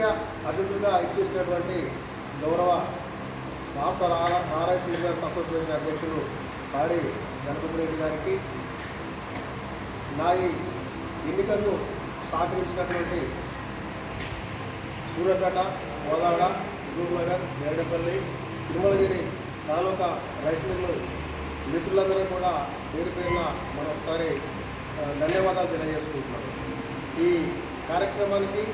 ముఖ్య అతిథులుగా ఇచ్చేసినటువంటి గౌరవ రాష్ట్ర ఆర్ఎస్ లీడర్స్ అసోసియేషన్ అధ్యక్షులు పాడి గణపతి రెడ్డి గారికి నా ఈ ఎన్నికలను సహకరించినటువంటి సూరపేట గోదావర గురునగర్ నేరడపల్లి తిరుమలగిరి తాలూకా రైస్ మిల్లు మిత్రులందరూ కూడా పేరు పేరున మరొకసారి ధన్యవాదాలు తెలియజేసుకుంటున్నాను. ఈ కార్యక్రమానికి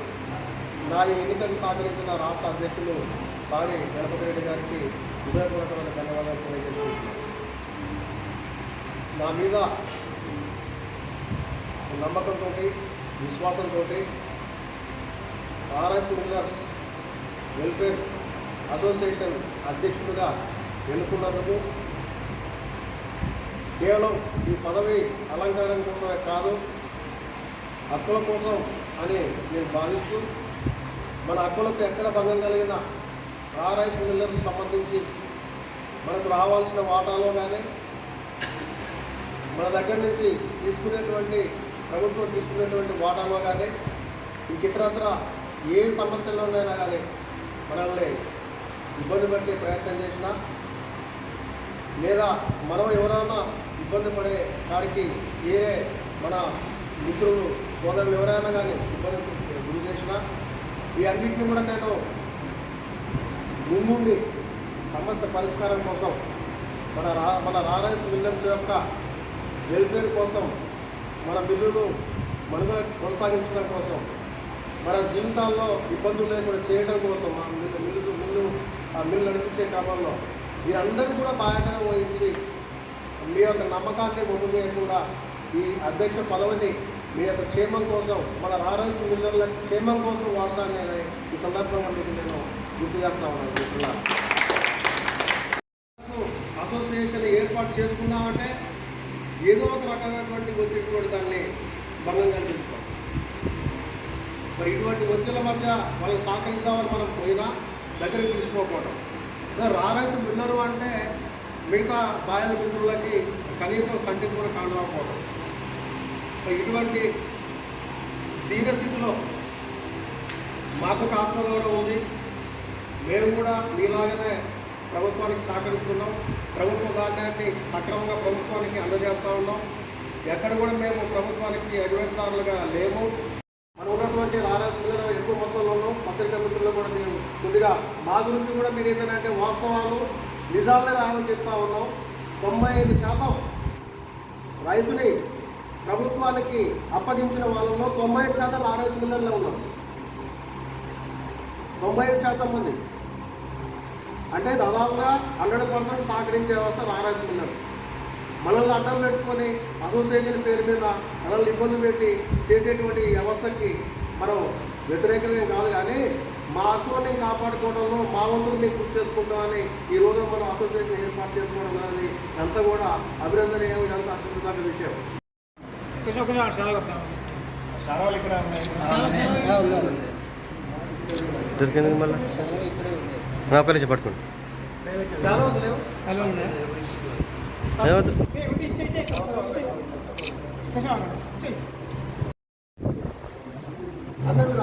నా ఎన్నికలు సహకరించిన రాష్ట్ర అధ్యక్షులు పాడి గణపతి రెడ్డి గారికి హృదయపూర్వకమైన ధన్యవాదాలు తెలియజేస్తున్నాను. నా మీద నమ్మకంతో విశ్వాసంతో ఆర్ఎస్ మిల్లర్స్ వెల్ఫేర్ అసోసియేషన్ అధ్యక్షుడిగా ఎన్నుకున్నందుకు కేవలం ఈ పదవి అలంకారం కోసమే కాదు హక్కుల కోసం అని నేను భావిస్తూ మన హక్కులకు ఎక్కడ భంగం కలిగిన ఆర్ఎస్ మిల్లర్స్ సంబంధించి మనకు రావాల్సిన వాటాలో కానీ మన దగ్గర నుంచి తీసుకునేటువంటి ప్రభుత్వం తీసుకునేటువంటి వాటాలో కానీ ఇంక ఇతరత్ర ఏ సమస్యల్లోనైనా కానీ మనల్ని ఇబ్బంది పెట్టే ప్రయత్నం చేసినా లేదా మనం ఎవరైనా ఇబ్బంది పడే కాడికి ఏ మన మిత్రులు సోదరులు ఎవరైనా కానీ ఇబ్బంది గురి చేసినా ఈ అన్నింటినీ కూడా నేను ముందుండి సమస్య పరిష్కారం కోసం మన రా మన రారైస్ మిల్లర్స్ యొక్క వెల్ఫేర్ కోసం మన బిల్లును మనుగడ కొనసాగించడం కోసం మన జీవితాల్లో ఇబ్బందులు లేకుండా చేయడం కోసం ఆ మిల్లు మిల్లు మిల్లు ఆ మిల్లు నడిపించే క్రమంలో మీరందరూ కూడా బాధ్యతను వహించి మీ యొక్క నమ్మకాన్ని ముందు చేయకుండా ఈ అధ్యక్ష పదవిని మీ యొక్క క్షేమం కోసం మన రారాజు మిల్లర్ల క్షేమం కోసం వాడతానని నేను ఈ సందర్భంగా మీకు నేను గుర్తు చేస్తా ఉన్నాను మిత్రులారా. అసోసియేషన్ ఏర్పాటు చేసుకుందామంటే ఏదో ఒక రకమైనటువంటి ఒత్తిడి దాన్ని భంగం కల్పించుకోవాలి మరి ఇటువంటి ఒత్తిళ్ళ మధ్య వాళ్ళకి సహకరిద్దామని మనం పోయినా దగ్గరికి తీసుకోకపోవడం. రారాజు మిల్లరు అంటే మిగతా బాయల మిత్రులకి కనీసం కంటికి కూడా కానరాకపోవడం ఇటువంటి దీనస్థితిలో మాకు ఒక ఆత్మగౌరవం ఉంది. మేము కూడా మీలాగానే ప్రభుత్వానికి సహకరిస్తున్నాం. ప్రభుత్వ ధాన్యాన్ని సక్రమంగా ప్రభుత్వానికి అందజేస్తూ ఉన్నాం. ఎక్కడ కూడా మేము ప్రభుత్వానికి అధివేతారులుగా లేము. మనం ఉన్నటువంటి రారాజు ఎక్కువ మొత్తంలో ఉన్నాం. పత్రికా మిత్రులు కూడా మేము కొద్దిగా మా గురించి కూడా మీరు ఏంటంటే వాస్తవాలు నిజాలనే రావని చెప్తా ఉన్నాం. తొంభై ఐదు శాతం రైతుని ప్రభుత్వానికి అప్పగించిన వాళ్ళలో తొంభై ఐదు శాతం ఆర్ఎస్ మిల్లర్లో ఉన్నారు. తొంభై ఐదు శాతం మంది. అంటే దాదాపుగా హండ్రెడ్ పర్సెంట్ సహకరించే వ్యవస్థ ఆర్ఎస్ మిల్లర్. మనల్ని అడ్డం పెట్టుకొని అసోసియేషన్ పేరు మీద మనల్ని ఇబ్బంది పెట్టి చేసేటువంటి వ్యవస్థకి మనం వ్యతిరేకమే కాదు కానీ మా హక్కులని కాపాడుకోవడంలో మా వంతులు మేము గుర్తు చేసుకుంటామని ఈ రోజు మనం అసోసియేషన్ ఏర్పాటు చేసుకోవడం అనేది అంతా కూడా అభినందనీయం ఎంత అసలు విషయం. కొంచెం కొంచెం సవాల్ ఇక్కడ ఉన్నాయి. దొరికింది మళ్ళీ? ఒక నుంచి పట్టుకోండి. అందరూ.